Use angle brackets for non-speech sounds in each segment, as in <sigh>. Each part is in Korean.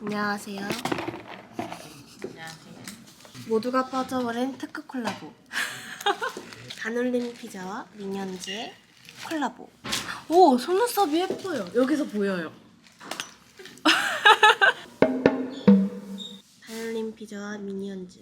안녕하세요. 안녕하세요. 모두가 빠져버린 특급 콜라보. <laughs> 단올림 피자와 미니언즈의 콜라보. 오, 속눈썹이 예뻐요. 여기서 보여요. <laughs> 단올림 피자와 미니언즈.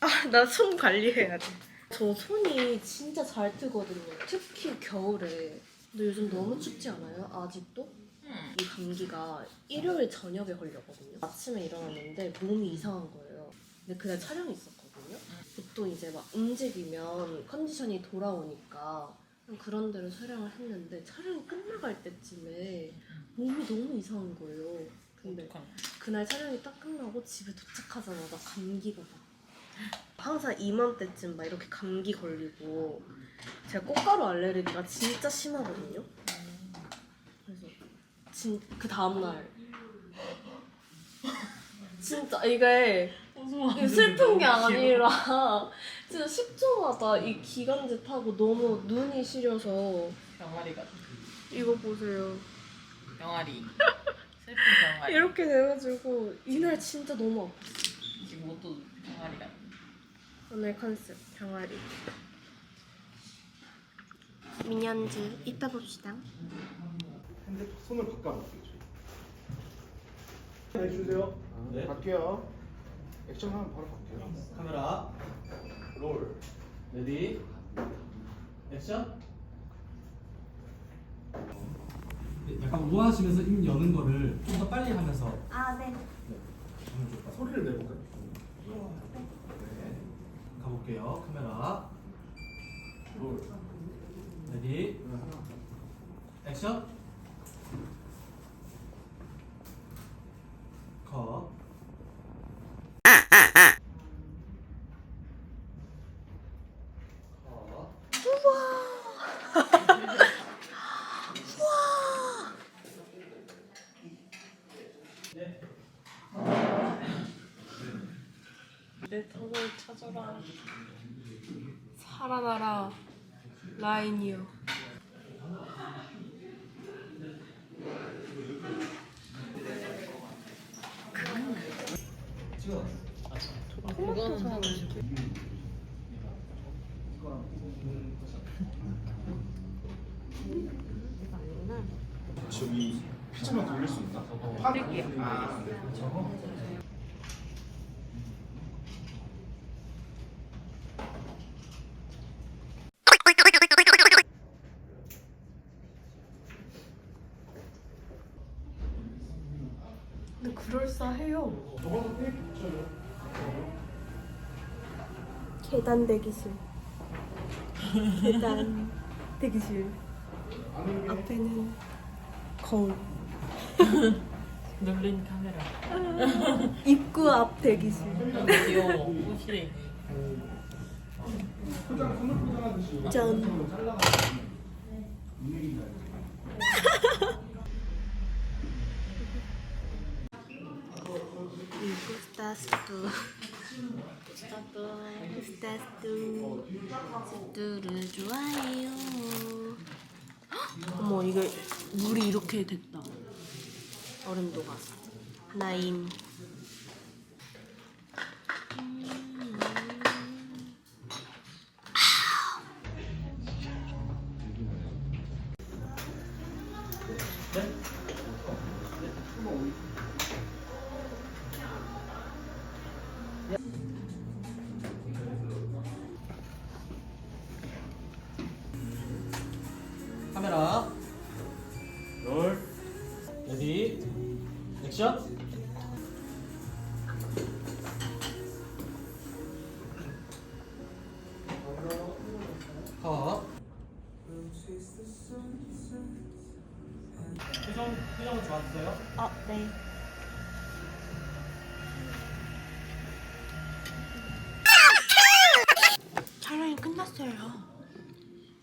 아, 나 손 관리해야 돼. 저 손이 진짜 잘 뜨거든요. 특히 겨울에. 근데 요즘 너무 춥지 않아요? 아직도? 응. 이 감기가 일요일 저녁에 걸렸거든요. 아침에 일어났는데 몸이 이상한 거예요. 근데 그날 촬영이 있었거든요. 보통 이제 막 움직이면 컨디션이 돌아오니까 그런 대로 촬영을 했는데 촬영이 끝나갈 때쯤에 몸이 너무 이상한 거예요. 근데. 그날 촬영이 딱 끝나고 집에 도착하자마자 감기가 막 항상 이맘때쯤 막 이렇게 감기 걸리고 제가 꽃가루 알레르기가 진짜 심하거든요. 그래서 진 그 다음 날 <laughs> 진짜 이게 이게 슬픈 게 아니라 진짜 10초마다 이 기관지 타고 너무 눈이 시려서 병아리 같아. 이거 보세요. 병아리. <laughs> 슬픈 병아리. 이렇게 돼가지고 이날 진짜 너무 아파. 지금 옷도 병아리 같아. 오늘 컨셉 병아리. 미니언즈 이따 봅시다. 핸드 손을 바꿔볼게요. 저희. 해주세요. 네. 갈게요. 액션 하면 바로 갈게요. 카메라 롤 레디 액션 네, 약간 우아하시면서 입 여는 거를 좀 더 빨리 하면서 아 네. 소리를 내볼까요? 네. 가볼게요 카메라 롤 레디 액션 컷 컷. <laughs> 네. 내 덕을 찾아라. 살아나라 라인이요. 저기 피자만 돌릴 수 있나? 드릴게요. 아, 네. 그럴싸해요. 계단 대기실. 계단 대기실. 앞에는 거울. <laughs> 눌린 카메라. <laughs> 입구 앞 대기실. 귀여워. 포장 손을 포장하듯이 짠. 스타스투 스타스투 스투를 좋아해요. 헉! 어머 이게 물이 이렇게 됐다. 얼음도가. 나임 액션 컷 표정, 표정은 좋았어요? 아 네. 촬영이 끝났어요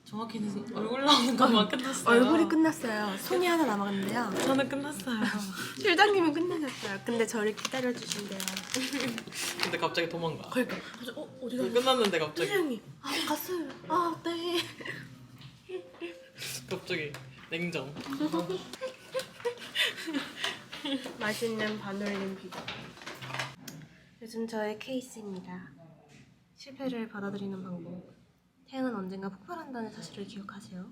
정확히는 얼굴 나오는 것만 끝났어요. 얼굴이 끝났어요 손이 하나 남았는데요 저는 끝났어요. <laughs> 실장님은 끝내셨어요 근데 저를 기다려주신대요 <laughs> 근데 갑자기 도망가. 그러니까 어 어디 가셨어요? 끝났는데 갑자기 실장님 아 갔어요 아 네 <laughs> 갑자기 냉정. 맛있는 반올림 피자. 요즘 저의 케이스입니다. 실패를 받아들이는 방법. 태양은 언젠가 폭발한다는 사실을 기억하세요.